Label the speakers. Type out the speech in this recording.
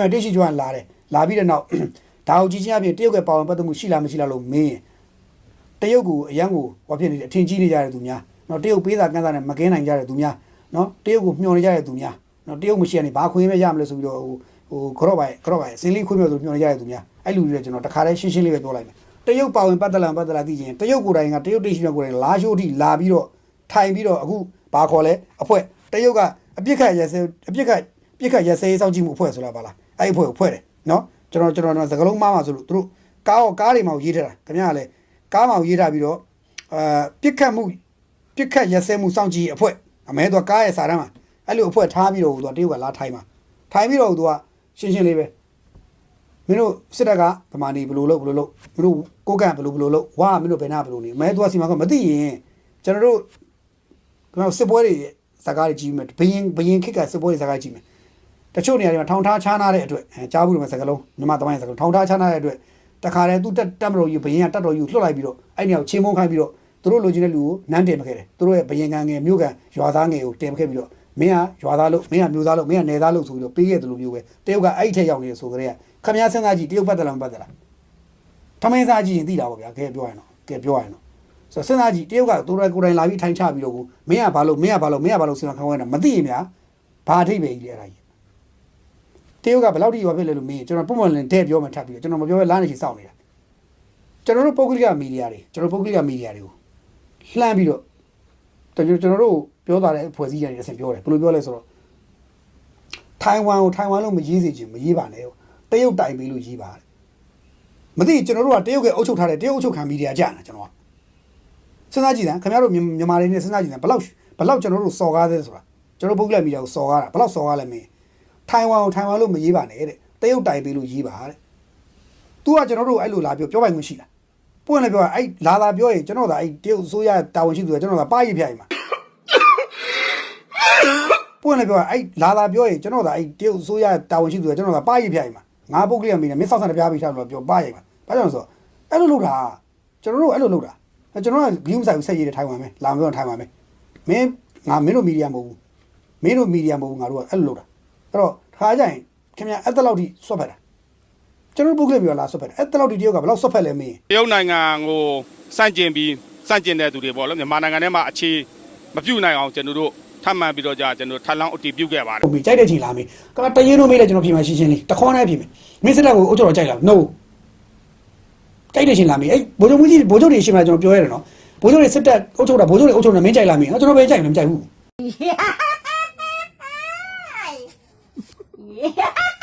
Speaker 1: မြတိရှိကျွမ်းလာတယ်လာပြီးတဲ့နောက်ဒါကိုကြည့်ချင်းအပြင်တရုတ်ကပါဝင်ပတ်သက်မှုရှိလားမရှိလားလို့မင်းရင်တရုတ်ကိုအရန်ကိုဟောဖြစ်နေတယ်အထင်ကြီးနေကြတဲ့သူများနော်တရုတ်ပေးစာကန်းစာနဲ့မကင်းနိုင်ကြတဲ့သူများနော်တရုတ်ကိုမျှော်နေကြတဲ့သူများနော်တရုတ်မရှိရနေဘာခွင့်ပဲရမလဲဆိုပြီးတော့ဟိုဟိုခရော့ပိုင်ခရော့ပိုင်စင်းလေးခွင့်မြောက်ဆိုမျှော်နေကြတဲ့သူများအဲ့လူတွေကျွန်တော်တခါတည်းရှင်းရှင်းလေးပဲပြောလိုက်မယ်တရုတ်ပါဝင်ပတ်သက်လာပတ်သက်လာသိချင်းတရုတ်ကိုယ်တိုင်ကတရုတ်တိရှိမြတ်ကိုယ်တိုင်လာရှိုးအထိလာပြီးတော့ထိုင်ပြီးတော့အခုဘာခေါ်လဲအဖွဲ့တရုတ်ကအပြစ်ခတ်ရစဲအပြစ်ခတ်ပြစ်ခတ်ရစဲစောင့်ကြည့်မှုအဖွဲ့ဆိုလားပါလား အဲ့အဖွဲ့ကိုဖွဲ့တယ်နော်ကျွန်တော်ကျွန်တော်တို့စကလုံးမှားမှာဆိုလို့သူတို့ကားရောကားတွေမှာရေးထားတာခင်ဗျားကလည်းကားမှာရေးထားပြီးတော့အာပြစ်ခတ်မှုပြစ်ခတ်ရစဲမှုစောင့်ကြည့်အဖွဲ့အမဲတော့ကားရဲ့စာတမ်းမှာအဲ့လိုအဖွဲ့ထားပြီးတော့သူကတရုတ်ကလာထိုင်မှာထိုင်ပြီးတော့သူကရှင်းရှင်းလေးပဲမင်းတို့စစ်တပ်ကဗမာနေဘယ်လိုလုပ်ဘယ်လိုလုပ်မင်းတို့ကိုကန့်ဘယ်လိုဘယ်လိုလုပ်ဝါမင်းတို့ဘယ်နာဘယ်လိုနေမဲသူကစီမံကမသိရင်ကျွန်တော်တို့ကျွန်တော်စစ်ပွဲတွေစကားတွေကြီးမယ်ဘယင်ဘယင်ခက်ကစစ်ပွဲတွေစကားကြီးမယ် တချို့နေရာတွေမှာထောင်ထားချားနာတဲ့အတွက်အဲကြားဘူးလို့မစကားလုံးမြန်မာသမိုင်းစကားလုံးထောင်ထားချားနာတဲ့အတွက်တခါတည်းသူတက်တက်မလို့ယူဘယင်ကတက်တော်ယူလှုပ်လိုက်ပြီးတော့အဲ့နေရာကိုချင်းမုန်းခိုင်းပြီးတော့သူတို့လိုချင်တဲ့လူကိုနန်းတင်မခဲ့တယ်သူတို့ရဲ့ဘယင်ကငယ်မြို့ကန်ရွာသားငယ်ကိုတင်မခဲ့ပြီးတော့မင်းကရွာသားလို့မင်းကမျိုးသားလို့မင်းကနယ်သားလို့ဆိုပြီးတော့ပေးရတယ်လို့မျိုးပဲတယောက်ကအဲ့ထက်ရောက်နေတယ်ဆိုကြတဲ့ခမည်းစဉ်းစားကြည့်တရုတ်ပတ်တယ်လားမပတ်တယ်လားထမင်းစားကြည့်ရင်သိတာပေါ့ဗျာကဲပြောရရင်တော့ကဲပြောရရင်တော့ဆိုတော့စဉ်းစားကြည့်တရုတ်ကသူတို့ကိုယ်တိုင်လာပြီးထိုင်ချပြီးတော့ကိုမင်းကဘာလို့မင်းကဘာလို့မင်းကဘာလို့စဉ်းစားခံဝင်တာမသိရင်ဗျာဘာအထိပ္ပယ်ကြီးလဲအဲ့ဒါကြီး တရုတ်ကဘယ်လောက်ထိရွာဖြစ်လဲလို့မင်းကျွန်တော်ပုံမှန်လင်တဲ့ပြောမှထပ်ပြီးတော့ကျွန်တော်မပြောဘဲလားနေချင်စောင့်နေတာကျွန်တော်တို့ပုဂ္ဂလိကမီဒီယာတွေကျွန်တော်ပုဂ္ဂလိကမီဒီယာတွေကိုလှမ်းပြီးတော့ကျွန်တော်တို့ပြောတာတဲ့ဖွဲ့စည်းရတဲ့အဆင်ပြောတယ်ဘယ်လိုပြောလဲဆိုတော့ထိုင်ဝမ်ကိုထိုင်ဝမ်လို့မရေးစေချင်မရေးပါနဲ့တရုတ်တိုင်ပေးလို့ရေးပါတယ်မသိကျွန်တော်တို့ကတရုတ်ကအုပ်ချုပ်ထားတဲ့တရုတ်အုပ်ချုပ်ခံမီဒီယာကြာတာကျွန်တော်ကစဉ်းစားကြည့်တယ်ခင်ဗျားတို့မြန်မာမြန်မာတွေနဲ့စဉ်းစားကြည့်တယ်ဘလောက်ဘလောက်ကျွန်တော်တို့စော်ကားသေးဆိုတာကျွန်တော်ပုဂ္ဂလိကမီဒီယာကိုစော်ကားတာဘလောက်စော်ကားလဲမင်း ထိုင်ဝမ်ကိုထိုင်ဝမ်လို့မရေးပါနဲ့တဲ့တရုတ်တိုင်ပေးလို့ရေးပါတဲ့ तू ကကျွန်တော်တို့အဲ့လိုလာပြောပြောပိုင်ခွင့်ရှိလားပွင့်လည်းပြောအဲ့လာလာပြောရင်ကျွန်တော်ကအဲ့တရုတ်အစိုးရတာဝန်ရှိသူကကျွန်တော်ကပါရစ်ပြိုင်မှာပွင့်လည်းပြောအဲ့လာလာပြောရင်ကျွန်တော်ကအဲ့တရုတ်အစိုးရတာဝန်ရှိသူကကျွန်တော်ကပါရစ်ပြိုင်မှာငါပုဂ္ဂလိကမီဒီယာမင်းစောက်ဆန်တပြားပြီးထားလို့ပြောပါရစ်မှာဘာကြောင့်လဲဆိုတော့အဲ့လိုလုပ်တာကျွန်တော်တို့အဲ့လိုလုပ်တာကျွန်တော်ကဂိမ်းဆိုင်ကိုဆက်ရည်ထိုင်ဝမ်ပဲလာမပြောထိုင်ဝမ်ပဲမင်းငါမင်းတို့မီဒီယာမဟုတ်ဘူးမင်းတို့မီဒီယာမဟုတ်ဘူးငါတို့ကအဲ့လိုလုပ်တာ အဲ့တော့ခါကြရင်ခင်ဗျအဲ့တလောက်ထိဆွတ်ဖက်တာကျွန်တော်ပုဂ္ဂလိကပြောလာဆွတ်ဖက်တာအဲ့တလောက်ထိတယောက်ကဘယ်လောက်ဆွတ်ဖက်လဲမင်း
Speaker 2: တရုတ်နိုင်ငံကိုစန့်ကျင်ပြီးစန့်ကျင်တဲ့သူတွေပေါ့လို့မြန်မာနိုင်ငံထဲမှာအခြေမပြုတ်နိုင်အောင်ကျွန်တော်တို့ထပ်မံပြီးတော့ကြာကျွန်တော်ထပ်လောင်းအတည်ပြုခဲ့ပါတယ်
Speaker 1: ဟုတ်ပြီကြိုက်တဲ့ချိန်လာမေးကမတရင်တို့မေးလဲကျွန်တော်ပြင်မှာရှင်းရှင်းလေးတခေါနဲ့ပြင်မယ်မင်းစလက်ကိုအုတ်တော်ကြိုက်လား no ကြိုက်တဲ့ချိန်လာမေးအဲ့ဘိုးချုပ်ကြီးဘိုးချုပ်တွေရှင်းမှာကျွန်တော်ပြောရတယ်နော်ဘိုးချုပ်တွေစစ်တက်အုတ်ချုပ်တာဘိုးချုပ်တွေအုတ်ချုပ်တာမင်းကြိုက်လားမေးကျွန်တော်ပဲကြိုက်တယ်မကြိုက်ဘူး
Speaker 3: Pogi.